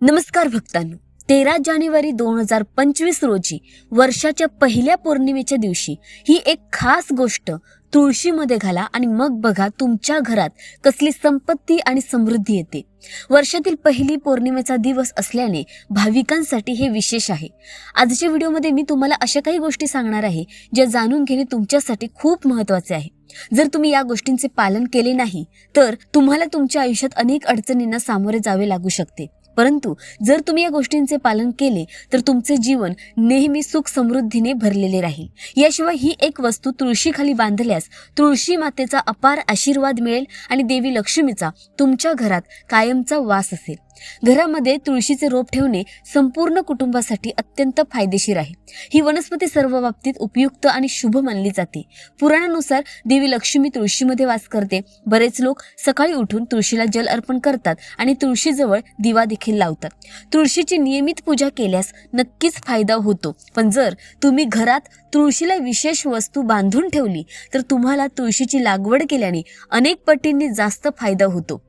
नमस्कार भक्तांनो. तेरा जानेवारी दोन हजार पंचवीस रोजी वर्षाच्या पहिल्या पौर्णिमेच्या दिवशी ही एक खास गोष्ट तुळशीमध्ये घाला आणि मग बघा तुमच्या घरात कसली संपत्ती आणि समृद्धी येते. वर्षातील पहिली पौर्णिमेचा दिवस असल्याने भाविकांसाठी हे विशेष आहे. आजच्या व्हिडिओमध्ये मी तुम्हाला अशा काही गोष्टी सांगणार आहे ज्या जाणून घेणे तुमच्यासाठी खूप महत्त्वाचे आहे. जर तुम्ही या गोष्टींचे पालन केले नाही तर तुम्हाला तुमच्या आयुष्यात अनेक अडचणींना सामोरे जावे लागू शकते. परंतु जर तुम्ही या गोष्टींचे पालन केले तर तुमचे जीवन नेहमी सुख समृद्धीने भरलेले राहील. याशिवाय ही एक वस्तू तुळशीखाली बांधल्यास तुळशी मातेचा अपार आशीर्वाद मिळेल आणि देवी लक्ष्मीचा तुमच्या घरात कायमचा वास असेल. घरामध्ये तुळशीचे रोप ठेवणे संपूर्ण कुटुंबासाठी अत्यंत फायदेशीर आहे. ही वनस्पती सर्व बाबतीत उपयुक्त आणि शुभ मानली जाते. पुराणानुसार देवी लक्ष्मी तुळशीमध्ये वास करते. बरेच लोक सकाळी उठून तुळशीला जल अर्पण करतात आणि तुळशीजवळ दिवा देखील लावतात. तुळशीची नियमित पूजा केल्यास नक्कीच फायदा होतो. पण जर तुम्ही घरात तुळशीला विशेष वस्तू बांधून ठेवली तर तुम्हाला तुळशीची लागवड केल्याने अनेक पटींनी जास्त फायदा होतो.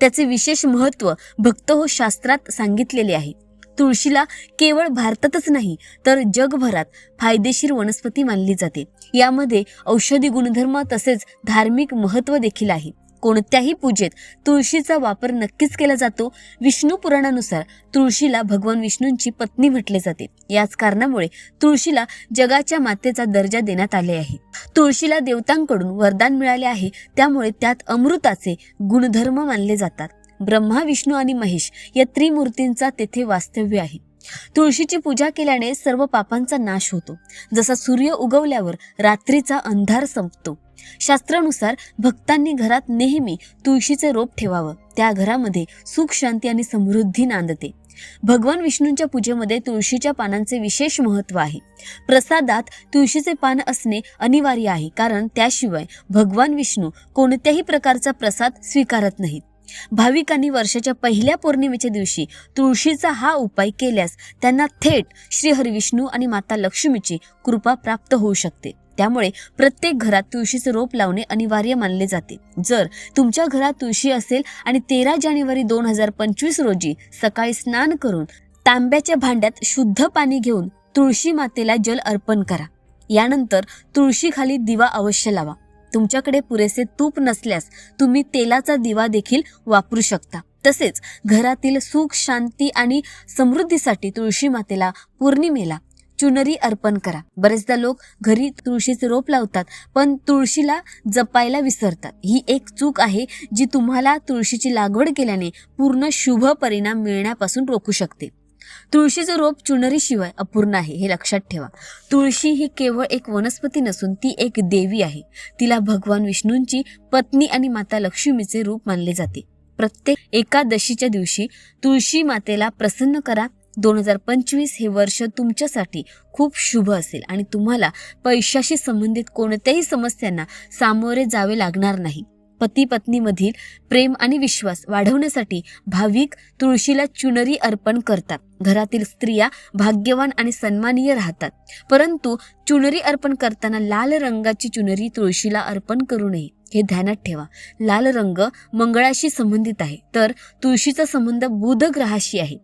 त्याचे विशेष महत्त्व भक्त हो शास्त्रात सांगितलेले आहे. तुळशीला केवळ भारतातच नाही तर जगभरात फायदेशीर वनस्पती मानली जाते. यामध्ये औषधी गुणधर्म तसेच धार्मिक महत्त्व देखील आहे. कोणत्याही पूजेत तुळशीचा वापर नक्कीच केला जातो. विष्णू पुराणानुसार तुळशीला भगवान विष्णूंची पत्नी म्हटले जाते. याच कारणामुळे तुळशीला जगाच्या मातेचा दर्जा देण्यात आले आहे. तुळशीला देवतांकडून वरदान मिळाले आहे. त्यामुळे त्यात अमृताचे गुणधर्म मानले जातात. ब्रह्मा विष्णू आणि महेश या त्रिमूर्तींचा तेथे वास्तव्य आहे. तुळशीची पूजा केल्याने सर्व पापांचा नाश होतो. जसा सूर्य उगवल्यावर रात्रीचा अंधार संपतो. शास्त्रानुसार भक्तांनी घरात नेहमी तुळशीचे रोप ठेवावं. त्या घरामध्ये सुख शांती आणि समृद्धी नांदते. भगवान विष्णूंच्या पूजेमध्ये तुळशीच्या पानांचे विशेष महत्त्व आहे. प्रसादात तुळशीचे पान असणे अनिवार्य आहे कारण त्याशिवाय भगवान विष्णू कोणत्याही प्रकारचा प्रसाद स्वीकारत नाहीत. भाविकांनी वर्षाच्या पहिल्या पौर्णिमेच्या दिवशी तुळशीचा हा उपाय केल्यास त्यांना थेट श्री हरिविष्णू आणि माता लक्ष्मीची कृपा प्राप्त होऊ शकते. त्यामुळे प्रत्येक घरात तुळशीचे रोप लावणे अनिवार्य मानले जाते. जर तुमच्या घरात तुळशी असेल आणि तेरा जानेवारी दोन हजार पंचवीस रोजी सकाळी स्नान करून तांब्याच्या भांड्यात शुद्ध पाणी घेऊन तुळशी मातेला जल अर्पण करा. यानंतर तुळशीखाली दिवा अवश्य लावा. तुमच्याकडे पुरेसे तूप नसल्यास तुम्ही तेलाचा दिवा देखील वापरू शकता. तसेच घरातील सुख शांती आणि समृद्धीसाठी तुळशी मातेला पौर्णिमेला चुनरी अर्पण करा. बरेचदा लोक घरी तुळशीचे रोप लावतात पण तुळशीला जपायला विसरतात. ही एक चूक आहे जी तुम्हाला तुळशीची लागवड केल्याने पूर्ण शुभ परिणाम मिळण्यापासून रोखू शकते. तुळशीचं रोप चुनरीशिवाय अपूर्ण आहे हे लक्षात ठेवा. तुळशी ही केवळ एक वनस्पती नसून ती एक देवी आहे. तिला भगवान विष्णूंची पत्नी आणि माता लक्ष्मीचे रूप मानले जाते. प्रत्येक एकादशीच्या दिवशी तुळशी मातेला प्रसन्न करा. दोन हजार पंचवीस हे वर्ष तुमच्यासाठी खूप शुभ असेल आणि तुम्हाला पैशाशी संबंधित कोणत्याही समस्यांना सामोरे जावे लागणार नाही. पती पत्नीमधील प्रेम आणि विश्वास वाढवण्यासाठी भाविक तुळशीला चुनरी अर्पण करतात. घरातील स्त्रिया भाग्यवान आणि सन्मानीय राहतात. परंतु चुनरी अर्पण करताना लाल रंगाची चुनरी तुळशीला अर्पण करू नये हे ध्यानात ठेवा. लाल रंग मंगळाशी संबंधित आहे तर तुळशीचा संबंध बुध ग्रहाशी आहे.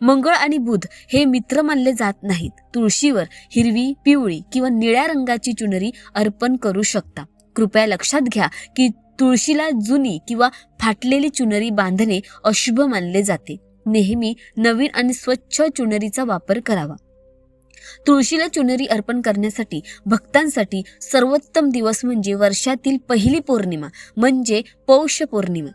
मंगळ आणि बुध हे मित्र मानले जात नाहीत. तुळशीवर हिरवी पिवळी किंवा निळ्या रंगाची चुनरी अर्पण करू शकता. कृपया लक्षात घ्या की तुळशीला जुनी किंवा फाटलेली चुनरी बांधणे अशुभ मानले जाते. नेहमी नवीन आणि स्वच्छ चुनरीचा वापर करावा. तुळशीला चुनरी अर्पण करण्यासाठी भक्तांसाठी सर्वोत्तम दिवस म्हणजे वर्षातील पहिली पौर्णिमा म्हणजे पौष पौर्णिमा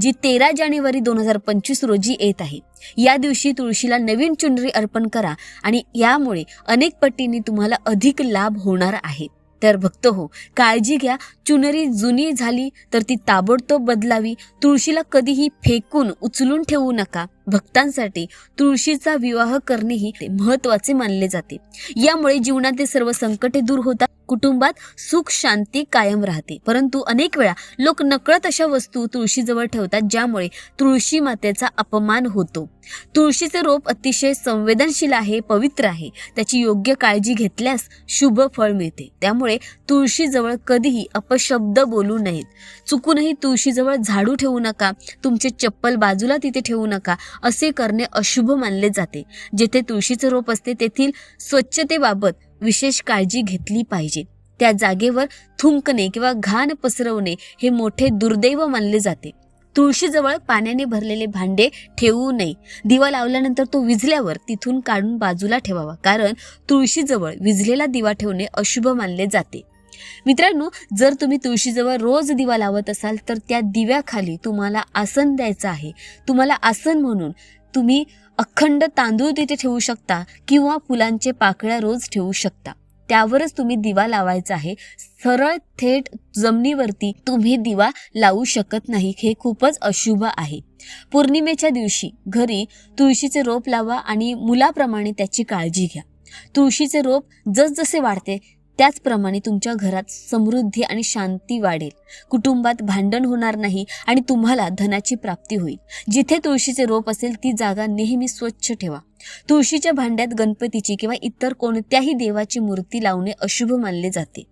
जी तेरा जानेवारी दोन हजार पंचवीस रोजी येत आहे. या दिवशी तुळशीला नवीन चुनरी अर्पण करा आणि यामुळे अनेक पटींनी तुम्हाला अधिक लाभ होणार आहे. तर भक्त हो काळजी घ्या. चुनरी जुनी झाली तर ती ताबडतोब बदलावी. तुळशीला कधीही फेकून उचलून ठेवू नका. भक्तांसाठी तुळशीचा विवाह करणेही महत्त्वाचे मानले जाते. यामुळे जीवनातील सर्व संकटे दूर होतात. कुटुंबात सुख शांती कायम राहते. परंतु अनेक वेळा लोक नकळत अशा वस्तू तुळशीजवळ ठेवतात ज्यामुळे तुळशी मातेचा अपमान होतो. तुळशीचे रोप अतिशय संवेदनशील आहे पवित्र आहे. त्याची योग्य काळजी घेतल्यास शुभ फळ मिळते. त्यामुळे तुळशीजवळ कधीही अपशब्द बोलू नयेत. चुकूनही तुळशीजवळ झाडू ठेवू नका तुमचे चप्पल बाजूला तिथे ठेवू नका असे करणे अशुभ मानले जाते. जेथे तुळशीचे रोप असते तेथील स्वच्छतेबाबत विशेष काळजी घेतली पाहिजे. त्या जागेवर थुंकणे किंवा घाण पसरवणे हे मोठे दुर्दैव मानले जाते. तुळशीजवळ पाण्याने भरलेले भांडे ठेवू नये. दिवा लावल्यानंतर तो विझल्यावर तिथून काढून बाजूला ठेवावा. कारण तुळशीजवळ विझलेला दिवा ठेवणे अशुभ मानले जाते. मित्रांनो जर तुम्ही तुळशीजवळ रोज दिवा लावत असाल तर त्या दिव्याखाली तुम्हाला आसन द्यायचं आहे. तुम्हाला आसन म्हणून तुम्ही अखंड तांदूळ तिथे ठेवू शकता किंवा फुलांचे पाकळ्या रोज ठेवू शकता. त्यावरच तुम्ही दिवा लावायचा आहे. सरळ थेट जमिनीवरती तुम्ही दिवा लावू शकत नाही. हे खूपच अशुभ आहे. पौर्णिमेच्या दिवशी घरी तुळशीचे रोप लावा आणि मुलाप्रमाणे त्याची काळजी घ्या. तुळशीचे रोप जसजसे वाढते त्याचप्रमाणे तुमच्या घरात समृद्धी आणि शांती वाढेल. कुटुंबात भांडण होणार नाही आणि तुम्हाला धनाची प्राप्ती होईल. जिथे तुळशीचे रोप असेल ती जागा नेहमी स्वच्छ ठेवा. तुळशीच्या भांड्यात गणपतीची किंवा इतर कोणत्याही देवाची मूर्ती लावणे अशुभ मानले जाते.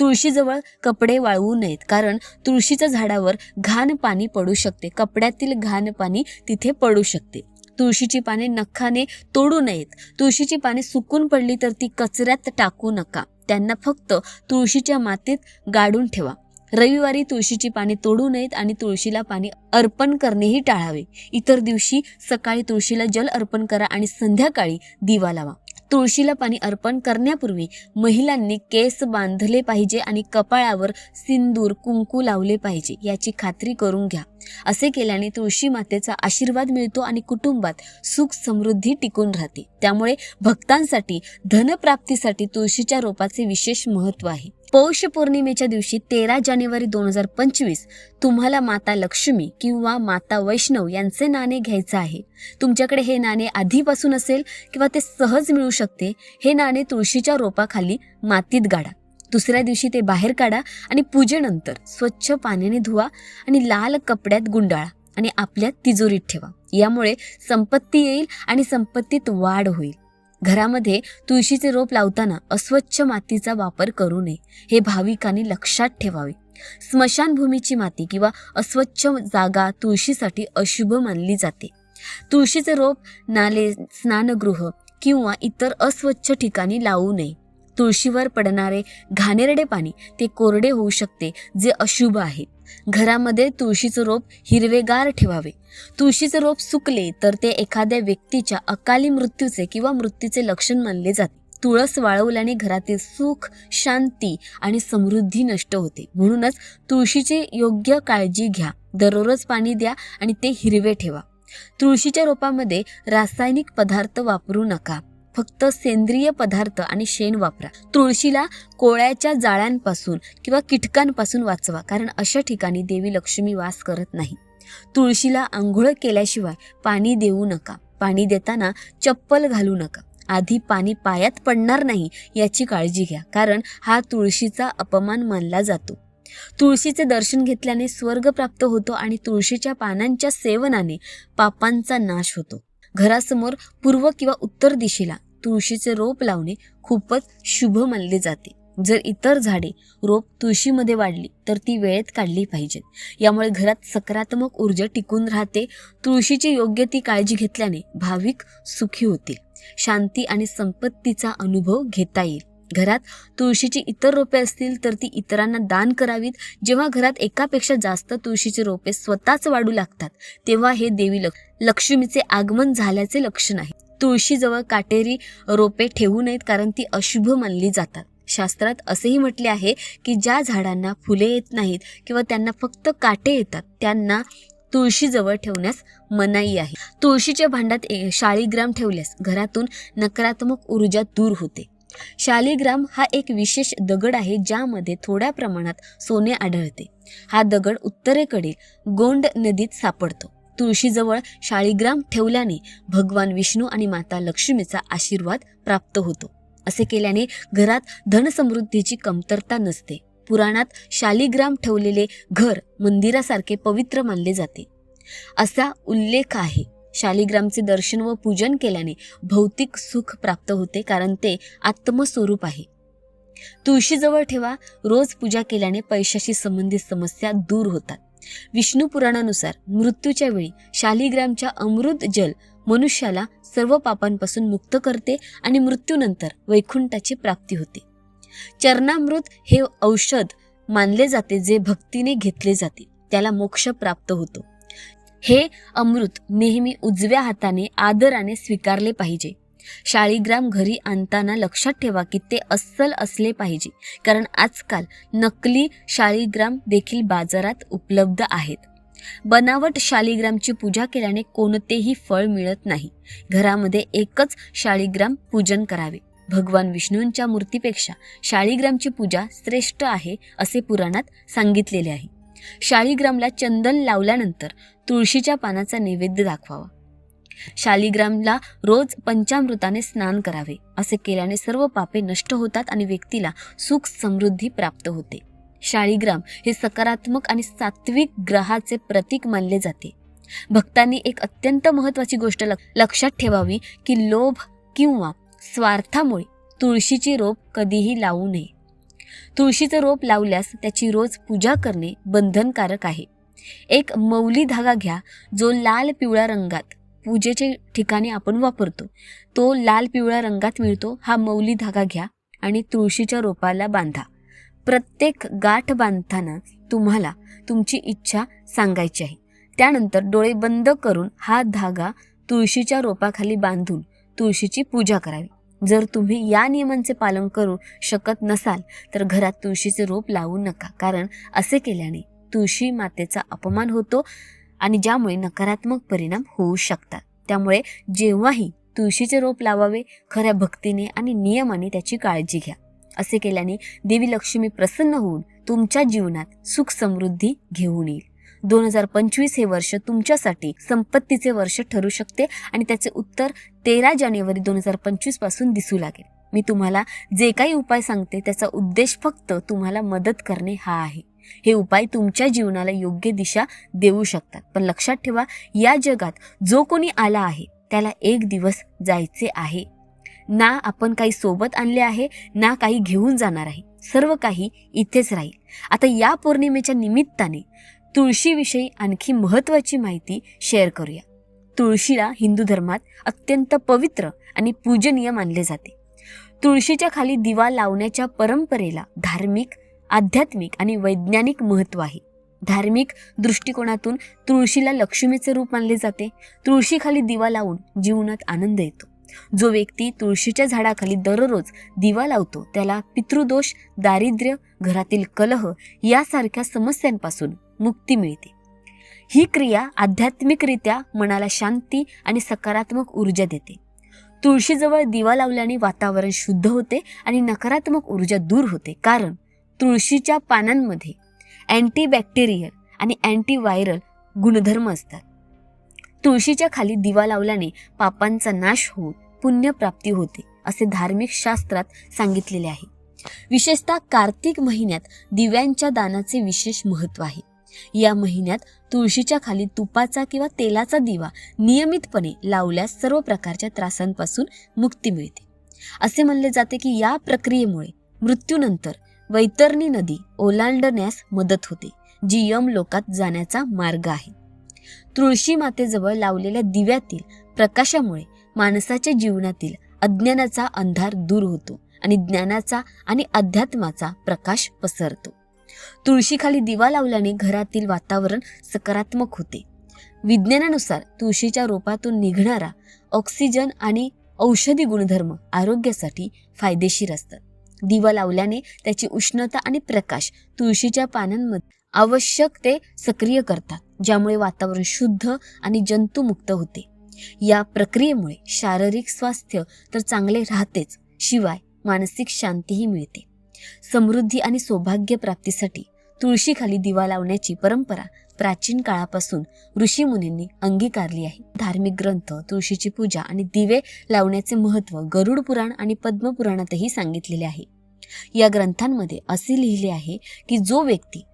तुळशीजवळ कपडे वाळवू नयेत कारण तुळशीच्या झाडावर घाण पाणी पडू शकते. कपड्यातील घाण पाणी तिथे पडू शकते. तुळशीची पाने नखाने तोडू नयेत. तुळशीची पाने सुकून पडली तर ती कचऱ्यात टाकू नका. त्यांना फक्त तुळशीच्या मातीत गाडून ठेवा. रविवारी तुळशीची पाने तोडू नयेत आणि तुळशीला पाणी अर्पण करणेही टाळावे. इतर दिवशी सकाळी तुळशीला जल अर्पण करा आणि संध्याकाळी दिवा लावा. तुळशीला पाणी अर्पण करण्यापूर्वी महिलांनी केस बांधले पाहिजे आणि कपाळावर सिंदूर कुंकू लावले पाहिजे याची खात्री करून घ्या. असे केल्याने तुळशी मातेचा आशीर्वाद मिळतो आणि कुटुंबात सुख समृद्धी टिकून राहते. त्यामुळे भक्तांसाठी धनप्राप्तीसाठी तुळशीच्या रोपाचे विशेष महत्त्व आहे. पौष पौर्णिमेच्या दिवशी तेरा जानेवारी दोन हजार पंचवीस तुम्हाला माता लक्ष्मी किंवा माता वैष्णव यांचे नाणे घ्यायचे आहे. तुमच्याकडे हे नाणे आधीपासून असेल किंवा ते सहज मिळू शकते हे नाणे तुळशीच्या रोपाखाली मातीत गाडा. दुसऱ्या दिवशी ते बाहेर काढा आणि पूजेनंतर स्वच्छ पाण्याने धुवा आणि लाल कपड्यात गुंडाळा आणि आपल्या तिजोरीत ठेवा. यामुळे संपत्ती येईल आणि संपत्तीत वाढ होईल. घरामध्ये तुळशीचे रोप लावताना अस्वच्छ मातीचा वापर करू नये हे भाविकांनी लक्षात ठेवावे. स्मशानभूमीची माती किंवा अस्वच्छ जागा तुळशीसाठी अशुभ मानली जाते. तुळशीचे रोप नाले स्नानगृह किंवा इतर अस्वच्छ ठिकाणी लावू नये. तुळशीवर पडणारे घाणेरडे पाणी ते कोरडे होऊ शकते जे अशुभ आहे. घरामध्ये तुळशीचं रोप हिरवेगार ठेवावे. तुळशीचे रोप सुकले तर ते एखाद्या व्यक्तीच्या अकाली मृत्यूचे किंवा मृत्यूचे लक्षण मानले जाते. तुळस वाळवल्याने घरातील सुख शांती आणि समृद्धी नष्ट होते. म्हणूनच तुळशीची योग्य काळजी घ्या. दररोज पाणी द्या आणि ते हिरवे ठेवा. तुळशीच्या रोपामध्ये रासायनिक पदार्थ वापरू नका. फक्त सेंद्रिय पदार्थ आणि शेण वापरा. तुळशीला कोळ्याच्या जाळ्यांपासून किंवा कीटकांपासून वाचवा कारण अशा ठिकाणी देवी लक्ष्मी वास करत नाही. तुळशीला आंघोळ केल्याशिवाय पाणी देऊ नका. पाणी देताना चप्पल घालू नका. आधी पाणी पायात पडणार नाही याची काळजी घ्या कारण हा तुळशीचा अपमान मानला जातो. तुळशीचे दर्शन घेतल्याने स्वर्ग प्राप्त होतो आणि तुळशीच्या पानांच्या सेवनाने पापांचा नाश होतो. घरासमोर पूर्व किंवा उत्तर दिशेला तुळशीचे रोप लावणे खूपच शुभ मानले जाते. जर इतर झाडे रोप तुळशीमध्ये वाढली तर ती वेळेत काढली पाहिजेत. यामुळे घरात सकारात्मक ऊर्जा टिकून राहते. तुळशीची योग्य ती काळजी घेतल्याने भाविक सुखी होतील. शांती आणि संपत्तीचा अनुभव घेता येईल. घरात तुळशीची इतर रोपे असतील तर ती इतरांना दान करावीत. जेव्हा घरात एकापेक्षा जास्त तुळशीची रोपे स्वतःच वाढू लागतात तेव्हा हे देवी लक्ष लक्ष्मीचे आगमन झाल्याचे लक्षण आहे. तुळशीजवळ काटेरी रोपे ठेवू नयेत कारण ती अशुभ मानली जातात. शास्त्रात असेही म्हटले आहे की ज्या झाडांना फुले येत नाहीत किंवा त्यांना फक्त काटे येतात त्यांना तुळशीजवळ ठेवण्यास मनाई आहे. तुळशीच्या भांड्यात शाळीग्राम ठेवल्यास घरातून नकारात्मक ऊर्जा दूर होते. शालिग्राम हा एक विशेष दगड आहे ज्यामध्ये थोड्या प्रमाणात सोने आढळते. हा दगड उत्तरेकडील गोंड नदीत सापडतो. तुळशीजवळ शाळीग्राम ठेवल्याने भगवान विष्णू आणि माता लक्ष्मीचा आशीर्वाद प्राप्त होतो. असे केल्याने घरात धनसमृद्धीची कमतरता नसते. पुराणात शालिग्राम ठेवलेले घर मंदिरासारखे पवित्र मानले जाते. असा उल्लेख आहे. शालिग्रामचे दर्शन व पूजन केल्याने भौतिक सुख प्राप्त होते कारण ते आत्मस्वरूप आहे. तुळशीजवळ ठेवा रोज पूजा केल्याने पैशाशी संबंधित समस्या दूर होतात. विष्णू पुराणानुसार मृत्यूच्या वेळी शालिग्रामच्या अमृत जल मनुष्याला सर्व पापांपासून मुक्त करते आणि मृत्यूनंतर वैकुंठाची प्राप्ती होते. चरणामृत हे औषध मानले जाते जे भक्तीने घेतले जाते त्याला मोक्ष प्राप्त होतो. हे अमृत नेहमी उजव्या हाताने आदराने स्वीकारले पाहिजे. शाळीग्राम घरी आणताना लक्षात ठेवा की ते अस्सल असले पाहिजे कारण आजकाल नकली शाळीग्राम देखील बाजारात उपलब्ध आहेत. बनावट शालिग्रामची पूजा केल्याने कोणतेही फळ मिळत नाही. घरामध्ये एकच शाळीग्राम पूजन करावे. भगवान विष्णूंच्या मूर्तीपेक्षा शाळीग्रामची पूजा श्रेष्ठ आहे असे पुराणात सांगितलेले आहे. शाळीग्रामला चंदन लावल्यानंतर तुळशीच्या पानाचा नैवेद्य दाखवावा. शालिग्रामला रोज पंचामृताने स्नान करावे असे केल्याने सर्व पापे नष्ट होतात आणि व्यक्तीला सुख समृद्धी प्राप्त होते. शाळीग्राम हे सकारात्मक आणि सात्विक ग्रहाचे प्रतीक मानले जाते. भक्तांनी एक अत्यंत महत्वाची गोष्ट लक्षात ठेवावी की लोभ किंवा स्वार्थामुळे तुळशीची रोप कधीही लावू नये. तुळशीचं रोप लावल्यास त्याची रोज पूजा करणे बंधनकारक आहे. एक मौली धागा घ्या जो लाल पिवळ्या रंगात पूजेचे ठिकाणी आपण वापरतो. तो लाल पिवळ्या रंगात मिळतो. हा मौली धागा घ्या आणि तुळशीच्या रोपाला बांधा. प्रत्येक गाठ बांधताना तुम्हाला तुमची इच्छा सांगायची आहे. त्यानंतर डोळे बंद करून हा धागा तुळशीच्या रोपाखाली बांधून तुळशीची पूजा करावी. जर तुम्ही या नियमांचे पालन करू शकत नसाल तर घरात तुळशीचे रोप लावू नका. कारण असे केल्याने तुळशी मातेचा अपमान होतो आणि ज्यामुळे नकारात्मक परिणाम होऊ शकतात. त्यामुळे जेव्हाही तुळशीचे रोप लावावे खऱ्या भक्तीने आणि नियमाने त्याची काळजी घ्या. असे केल्याने देवी लक्ष्मी प्रसन्न होऊन तुमच्या जीवनात सुख समृद्धी घेऊन येईल. दोन हजार पंचवीस हे वर्ष तुमच्यासाठी संपत्तीचे वर्ष ठरू शकते आणि त्याचे उत्तर तेरा जानेवारी दोन हजार पंचवीसपासून दिसू लागेल. मी तुम्हाला जे काही उपाय सांगते त्याचा उद्देश फक्त तुम्हाला मदत करणे हा आहे. हे उपाय तुमच्या जीवनाला योग्य दिशा देऊ शकतात. पण लक्षात ठेवा या जगात जो कोणी आला आहे त्याला एक दिवस जायचे आहे. ना आपण काही सोबत आणले आहे ना काही घेऊन जाणार आहे. सर्व काही इथेच राहील. आता या पौर्णिमेच्या निमित्ताने तुळशीविषयी आणखी महत्त्वाची माहिती शेअर करूया. तुळशीला हिंदू धर्मात अत्यंत पवित्र आणि पूजनीय मानले जाते. तुळशीच्या खाली दिवा लावण्याच्या परंपरेला धार्मिक आध्यात्मिक आणि वैज्ञानिक महत्त्व आहे. धार्मिक दृष्टिकोनातून तुळशीला लक्ष्मीचे रूप मानले जाते. तुळशीखाली दिवा लावून जीवनात आनंद येतो. जो व्यक्ती तुळशीच्या झाडाखाली दररोज दिवा लावतो त्याला पितृदोष दारिद्र्य घरातील कलह यासारख्या समस्यांपासून मुक्ती मिळते. ही क्रिया आध्यात्मिकरित्या मनाला शांती आणि सकारात्मक ऊर्जा देते. तुळशीजवळ दिवा लावल्याने वातावरण शुद्ध होते आणि नकारात्मक ऊर्जा दूर होते. कारण तुळशीच्या पानांमध्ये अँटीबॅक्टेरियल आणि अँटीव्हायरल गुणधर्म असतात. तुळशीच्या खाली दिवा लावल्याने पापांचा नाश होऊन पुण्यप्राप्ती होते असे धार्मिक शास्त्रात सांगितलेले आहे. विशेषतः कार्तिक महिन्यात दिव्यांच्या दानाचे विशेष महत्त्व आहे. या महिन्यात तुळशीच्या खाली तुपाचा किंवा तेलाचा दिवा नियमितपणे लावल्यास सर्व प्रकारच्या त्रासांपासून मुक्ती मिळते. असे म्हणले जाते की या प्रक्रियेमुळे मृत्यूनंतर वैतरणी नदी ओलांडण्यास मदत होते जी यम लोकात जाण्याचा मार्ग आहे. तुळशी मातेजवळ लावलेल्या दिव्यातील प्रकाशामुळे माणसाच्या जीवनातील अज्ञानाचा अंधार दूर होतो आणि ज्ञानाचा आणि अध्यात्माचा प्रकाश पसरतो. तुळशीखाली दिवा लावल्याने घरातील वातावरण सकारात्मक होते. विज्ञानानुसार तुळशीच्या रोपातून निघणारा ऑक्सिजन आणि औषधी गुणधर्म आरोग्यासाठी फायदेशीर असतात. दिवा लावल्याने त्याची उष्णता आणि प्रकाश तुळशीच्या पानांमध्ये आवश्यक ते सक्रिय करतात ज्यामुळे वातावरण शुद्ध आणि जंतुमुक्त होते. या प्रक्रियेमुळे शारीरिक स्वास्थ्य तर चांगले राहतेच शिवाय मानसिक शांतीही मिळते. समृद्धी आणि सौभाग्य प्राप्तीसाठी तुळशीखाली दिवा लावण्याची परंपरा प्राचीन काळापासून ऋषीमुनींनी अंगीकारली आहे. धार्मिक ग्रंथ तुळशीची पूजा आणि दिवे लावण्याचे महत्त्व गरुड पुराण आणि पद्मपुराणातही सांगितलेले आहे. या ग्रंथांमध्ये असे लिहिले आहे की जो व्यक्ती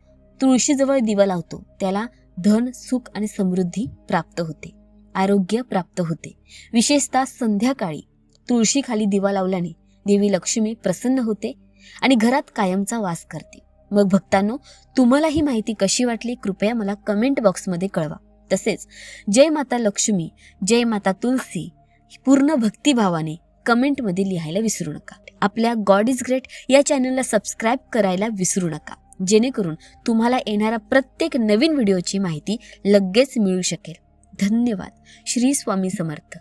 तुळशीजवळ दिवा लावतो त्याला धन सुख आणि समृद्धी प्राप्त होते आरोग्य प्राप्त होते. विशेषतः संध्याकाळी तुळशीखाली दिवा लावल्याने देवी लक्ष्मी प्रसन्न होते आणि घरात कायमचा वास करते. मग भक्तांनो तुम्हाला ही माहिती कशी वाटली कृपया मला कमेंट बॉक्समध्ये कळवा. तसेच जय माता लक्ष्मी जय माता तुलसी पूर्ण भक्तिभावाने कमेंटमध्ये लिहायला विसरू नका. आपल्या गॉड इज ग्रेट या चॅनलला सबस्क्राईब करायला विसरू नका. जेणेकरून तुम्हाला येणाऱ्या प्रत्येक नवीन व्हिडिओची माहिती लगेच मिळू शकेल. धन्यवाद. श्री स्वामी समर्थ.